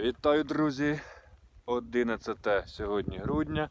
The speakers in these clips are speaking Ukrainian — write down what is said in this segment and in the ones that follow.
Вітаю, друзі! 11 сьогодні грудня.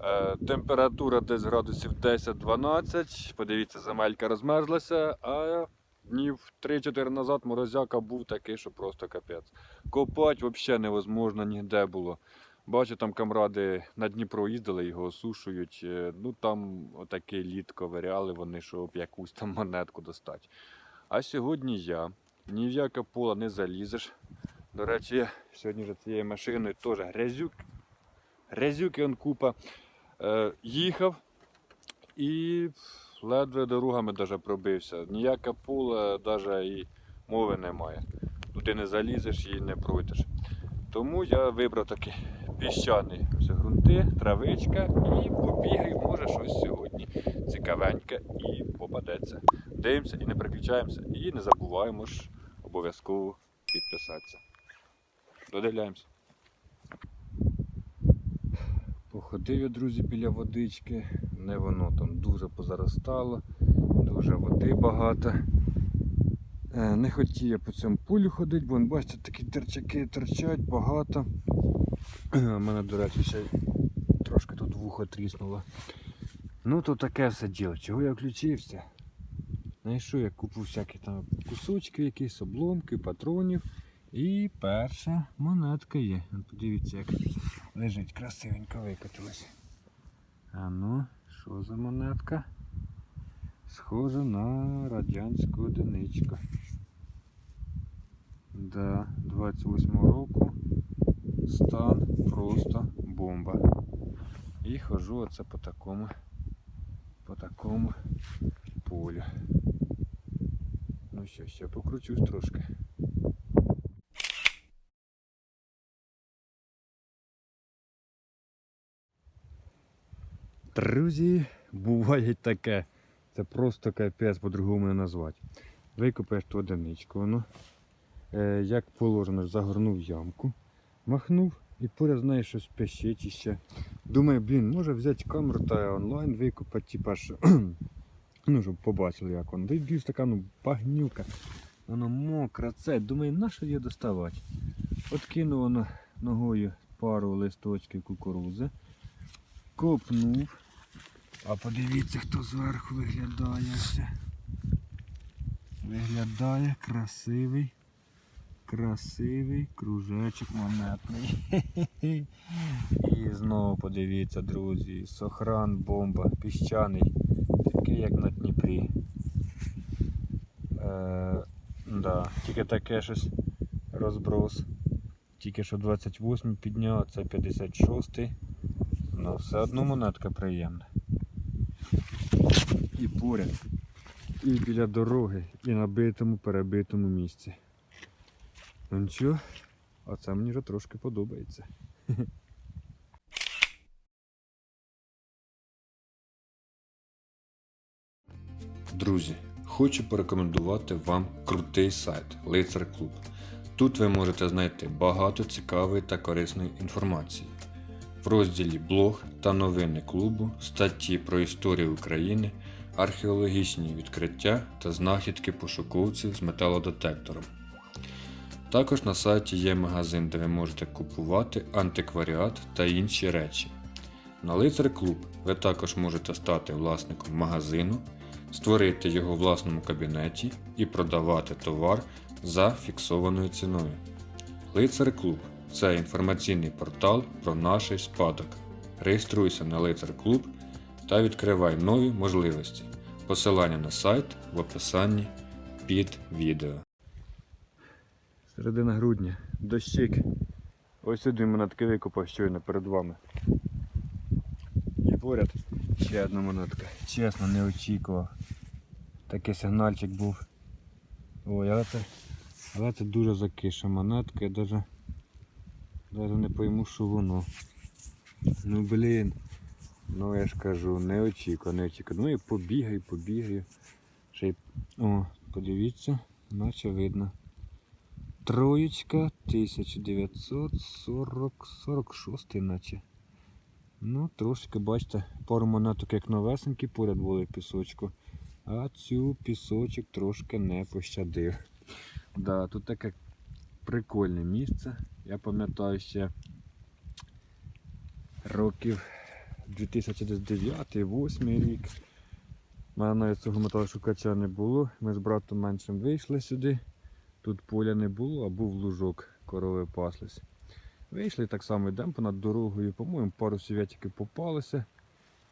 Е, Температура десь градусів 10-12. Подивіться, земелька розмерзлася, а днів 3-4 назад морозяка був такий, що просто капець. Копати взагалі невозможно ніде було. Бачу, там камради на Дніпро їздили, його осушують. Е, Ну там отакий лід ковиряли вони, щоб якусь там монетку достати. А сьогодні я ні в яке поле не залізеш. До речі, сьогодні вже цією машиною теж грязюк. Грязюки он купа. Е, їхав і ледве дорогами даже пробився. Ніяке поле навіть і мови немає. Туди не залізеш і не пройдеш. Тому я вибрав такі піщані все ґрунти, травичка і побігаю, може щось сьогодні цікавеньке і попадеться. Дивимося і не переключаємося. І не забуваємо ж обов'язково підписатися. Додивляємося. Походив я, друзі, біля водички. Не воно там дуже позаростало, дуже води багато. Е, Не хотів я по цьому полю ходити, бо бачите, такі терчаки торчать багато. У мене, до речі, ще трошки тут вухо тріснуло. Ну то таке все діло. Чого я включився? Знайшов я купу всяких там кусочків, якісь обломки, патронів. І перша монетка є. Подивіться, як лежить, красивенько викотилась. А ну, що за монетка? Схожа на радянську одиничку. Да, 28 року. Стан просто бомба. І хожу оце по такому по такому полю. Ну що, ще покручусь трошки. Друзі, буває таке. Це просто капець по-другому не назвати. Викопаєш ту одиничку, воно, е, як положено, загорнув ямку, махнув і поряд з нею щось пищить іще. Думаю, блін, може взяти камеру та онлайн викопати, типа що. ну, щоб побачили, як воно. Та й така ну, багнюка. Воно мокре, це. Думаю, на що її доставати? От кинув воно ногою пару листочків кукурузи, копнув. А подивіться, хто зверху виглядає. Виглядає красивий, красивий кружечок монетний. І знову подивіться, друзі, сохран, бомба, піщаний, такий як на Дніпрі. Е, да, тільки таке щось розброс. Тільки що 28 підняв, це 56. Ну, все одно монетка приємна. І поряд, і біля дороги, і на битому, перебитому місці. Ну нічого, а це мені вже трошки подобається. Друзі, хочу порекомендувати вам крутий сайт Лицар Клуб. Тут ви можете знайти багато цікавої та корисної інформації. В розділі блог та новини клубу, статті про історію України, археологічні відкриття та знахідки пошуковців з металодетектором. Також на сайті є магазин, де ви можете купувати антикваріат та інші речі. На Лицар Клуб ви також можете стати власником магазину, створити його в власному кабінеті і продавати товар за фіксованою ціною. Лицар Клуб це інформаційний портал про наш спадок. Реєструйся на Лицар Клуб та відкривай нові можливості. Посилання на сайт в описанні під відео. Середина грудня. Дощик. Ось сюди монетки викопав щойно перед вами. І поряд ще одна монетка. Чесно, не очікував. Такий сигнальчик був. Ой, але це, але це дуже закиша монетка, я навіть, навіть не пойму, що воно. Ну блін. Ну я ж кажу, не очікував, не очікував. Ну і побігаю, побігаю. Ще й... О, подивіться, наче видно. Троєчка 1946 наче. Ну, трошки, бачите, пару монеток як новесенькі поряд були пісочку. А цю пісочок трошки не пощадив. Да, тут таке прикольне місце. Я пам'ятаю ще років 2009-2008 рік. У мене навіть цього металошукача не було. Ми з братом меншим вийшли сюди. Тут поля не було, а був лужок, корови паслись. Вийшли так само йдемо понад дорогою, по-моєму, пару совєтиків попалося.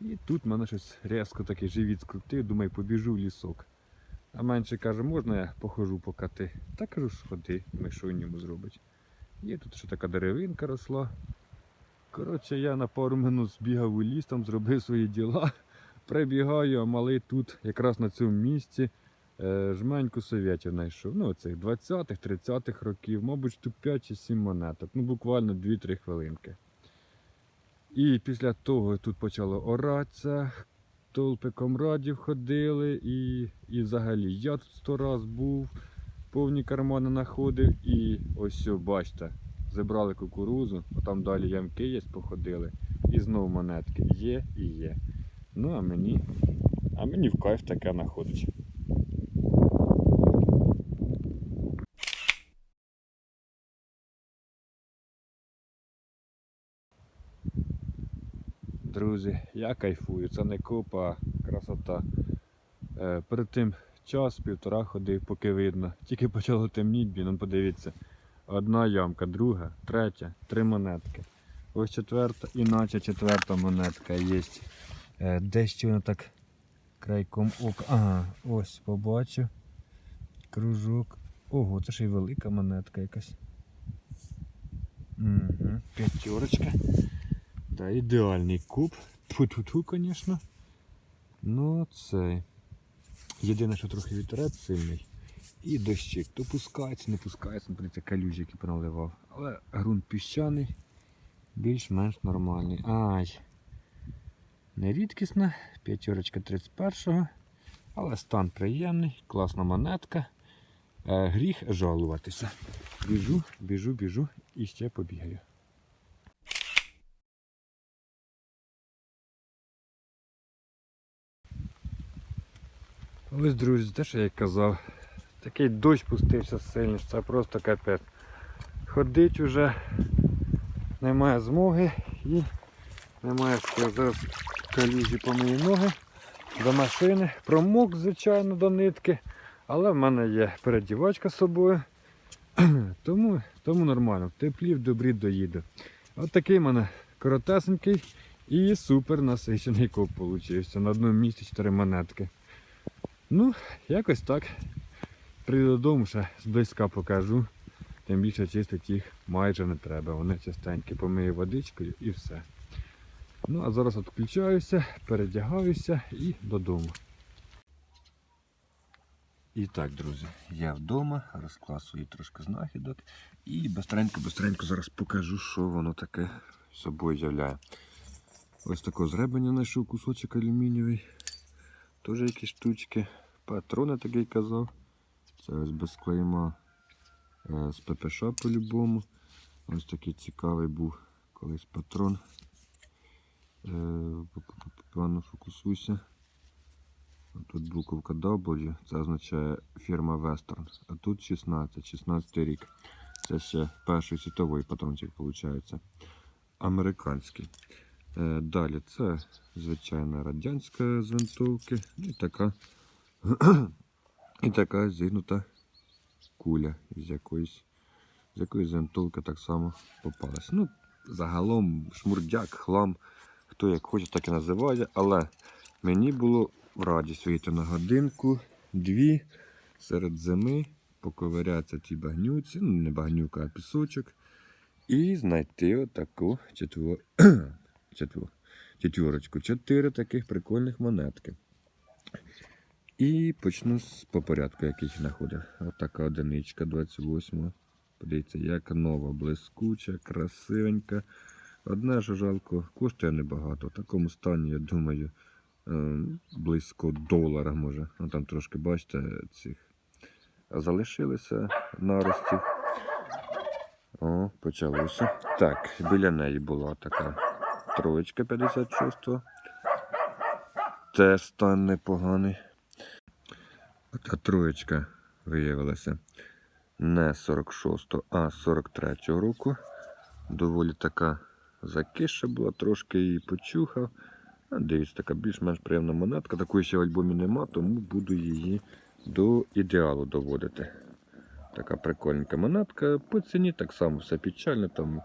І тут мене щось різко такий живіт скрутив, думаю, побіжу в лісок. А менше каже, можна я похожу поки ти? Та кажу, що ходи, ми що в ньому зробить. Є тут ще така деревинка росла. Коротше, я на пару минут збігав у ліс, там зробив свої діла. Прибігаю, а малий тут, якраз на цьому місці, е, жменьку совєтів знайшов. Ну, цих 20-х, 30-х років, мабуть, штук 5 чи 7 монеток. Ну, буквально 2-3 хвилинки. І після того тут почало оратися, толпи комрадів ходили, і, і взагалі я тут сто раз був, повні кармани знаходив, і ось все, бачите, забрали кукурузу, а там далі ямки є, походили, і знову монетки є і є. Ну а мені, а мені в кайф таке знаходить. Друзі, я кайфую, це не купа, а красота. Е, перед тим час, півтора ходив, поки видно. Тільки почало темніти, блін, ну подивіться. Одна ямка, друга, третя, три монетки. Ось четверта, іначе четверта монетка є. Е, дещо воно так крайком ока. Ага, ось побачу. Кружок. Ого, це ще й велика монетка якась. Угу, п'ятерочка. Да, ідеальний куб. Тьфу-тьфу-тьфу, звісно. Ну, цей. Єдине, що трохи вітерець сильний. І дощик. То пускається, не пускається, ну, подивіться, калюжі, які поналивав. Але ґрунт піщаний, більш-менш нормальний. Ай. Не рідкісна, п'ятерочка 31-го. Але стан приємний, класна монетка. Е, гріх жалуватися. Біжу, біжу, біжу і ще побігаю. Ось, друзі, те, що я казав, такий дощ пустився сильний, це просто капець. Ходить уже немає змоги і немає що зараз калюжі по мої ноги до машини. Промок, звичайно, до нитки, але в мене є передівачка з собою. Тому, тому нормально, в теплі в добрі доїду. От такий в мене коротесенький і супер насичений коп получився. На одному місці 4 монетки. Ну, якось так. Прийду додому, ще зблизька покажу. Тим більше чистити їх майже не треба. Вони частенько помию водичкою і все. Ну, а зараз відключаюся, передягаюся і додому. І так, друзі, я вдома, розклав свої трошки знахідок і бистренько-бистренько зараз покажу, що воно таке собою являє. Ось такого зребення знайшов кусочок алюмінієвий. Теж якісь штучки. Патрони такий казав. Це ось без клейма е, з ППШ по-любому. Ось такий цікавий був колись патрон. Е, Погано фокусуйся. Тут буковка W, це означає фірма Western. А тут 16, 16 рік. Це ще перший світовий патрончик, виходить. Американський. Е, Далі це звичайна радянська з винтовки і така, і така зігнута куля з якоїсь, з якоїсь винтовки так само попалась. Ну, загалом шмурдяк, хлам, хто як хоче, так і називає, але мені було в радість вийти на годинку, дві серед зими, поковирятися ті багнюці, ну не багнюка, а пісочок, і знайти отаку четвер... четвер... четверочку. Чотири таких прикольних монетки. І почну з по порядку, який знаходив. Отака одиничка 28. Подивіться, як нова, блискуча, красивенька. Одне що жалко, коштує небагато. В такому стані, я думаю, е, близько долара може. Ну там трошки, бачите, цих залишилися наростів. О, почалося. Так, біля неї була така троєчка 56-го. Теж стан непоганий. Та троєчка виявилася не 46, го а 43-го року. Доволі така закиша була, трошки її почухав. Дивіться, така більш-менш приємна монетка. Такої ще в альбомі нема, тому буду її до ідеалу доводити. Така прикольненька монетка. По ціні так само все печально. Там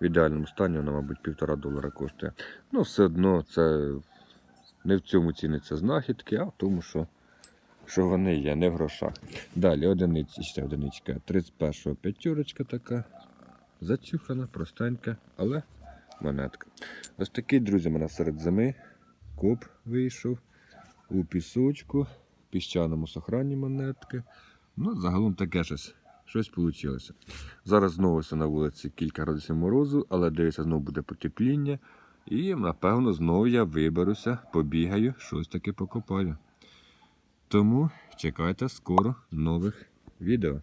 в ідеальному стані вона, мабуть, півтора долара коштує. Ну, все одно це не в цьому ціниться знахідки, а в тому, що, що вони є, не в грошах. Далі одиниць, одиничка. 31-го п'ятерочка така. Зачухана, простенька, але монетка. Ось такий, друзі, мене серед зими. Коп вийшов у пісочку, в піщаному сохранні монетки. Ну, загалом таке щось. Щось вийшло. Зараз знову на вулиці кілька градусів морозу, але дивіться, знову буде потепління. І, напевно, знову я виберуся, побігаю, щось таке покопаю. Тому чекайте скоро нових відео.